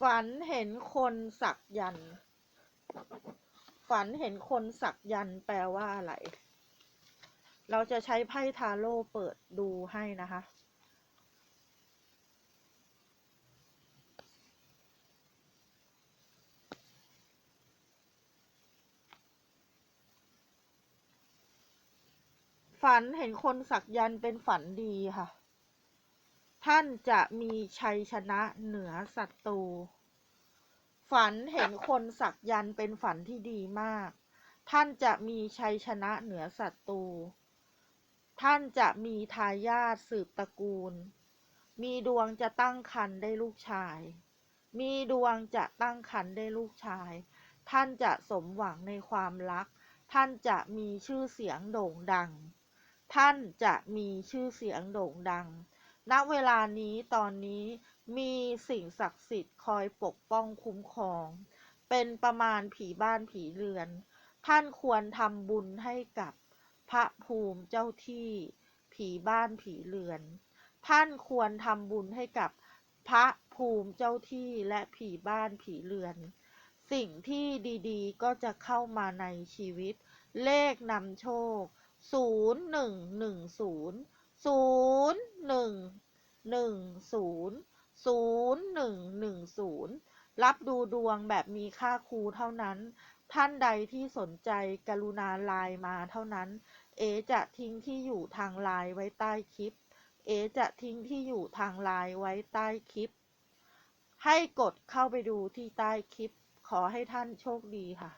ฝันเห็นคนสักยัน ฝันเห็นคนสักยันแปลว่าอะไร เราจะใช้ไพ่ทาโร่เปิดดูให้นะคะ ฝันเห็นคนสักยันเป็นฝันดีค่ะ ท่านจะมีชัยชนะเหนือศัตรู ฝันเห็นคนสักยันเป็นฝันที่ดีมาก ท่านจะมีชัยชนะเหนือศัตรู ท่านจะมีทายาทสืบตระกูล มีดวงจะตั้งครรภ์ได้ลูกชาย มีดวงจะตั้งครรภ์ได้ลูกชาย ท่านจะสมหวังในความรัก ท่านจะมีชื่อเสียงโด่งดัง ท่านจะมีชื่อเสียงโด่งดัง ณเวลานี้ตอนนี้มีสิ่งศักดิ์สิทธิ์คอยปกป้องคุ้มครอง เป็นประมาณผีบ้านผีเรือน ท่านควรทำบุญให้กับพระภูมิเจ้าที่ ผีบ้านผีเรือน ท่านควรทำบุญให้กับพระภูมิเจ้าที่และผีบ้านผีเรือน สิ่งที่ดีๆ ก็จะเข้ามาในชีวิต เลขนำโชค 0 1 1 0 0 1 หนึ่งศูนย์ศูนย์หนึ่งหนึ่งศูนย์รับดูดวงแบบมีค่าครูเท่านั้น ท่านใดที่สนใจกรุณาไลน์มาเท่านั้น เอจะทิ้งที่อยู่ทางไลน์ไว้ใต้คลิป เอจะทิ้งที่อยู่ทางไลน์ไว้ใต้คลิป ให้กดเข้าไปดูที่ใต้คลิป ขอให้ท่านโชคดีค่ะ